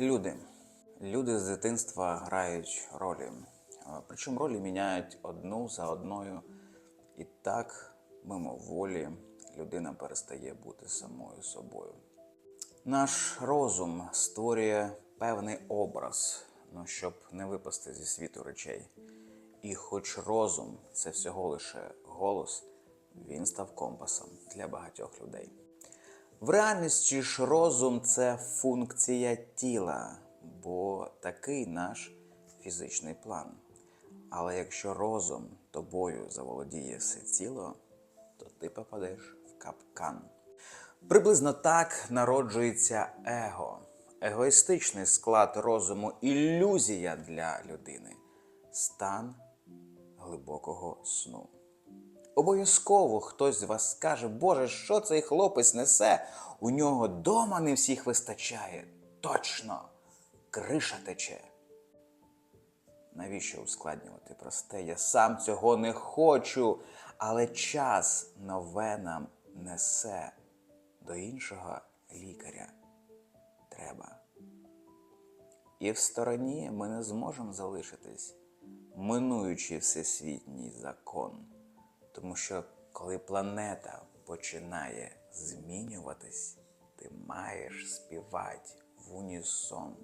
Люди. Люди з дитинства грають ролі. Причому ролі міняють одну за одною. І так, мимоволі, людина перестає бути самою собою. Наш розум створює певний образ, ну, щоб не випасти зі світу речей. І хоч розум це всього лише голос, він став компасом для багатьох людей. В реальності ж розум це функція тіла, бо такий наш фізичний план. Але якщо розум тобою заволодіє все тіло, то ти попадеш в капкан. Приблизно так народжується его. Егоїстичний склад розуму ілюзія для людини, стан глибокого сну. Обов'язково хтось з вас скаже, Боже, що цей хлопець несе? У нього дома не всіх вистачає. Точно, криша тече. Навіщо ускладнювати просте? Я сам цього не хочу, але час нове нам несе. До іншого лікаря треба. І в стороні ми не зможемо залишитись, минуючи всесвітній закон. Тому що коли планета починає змінюватись, ти маєш співати в унісон.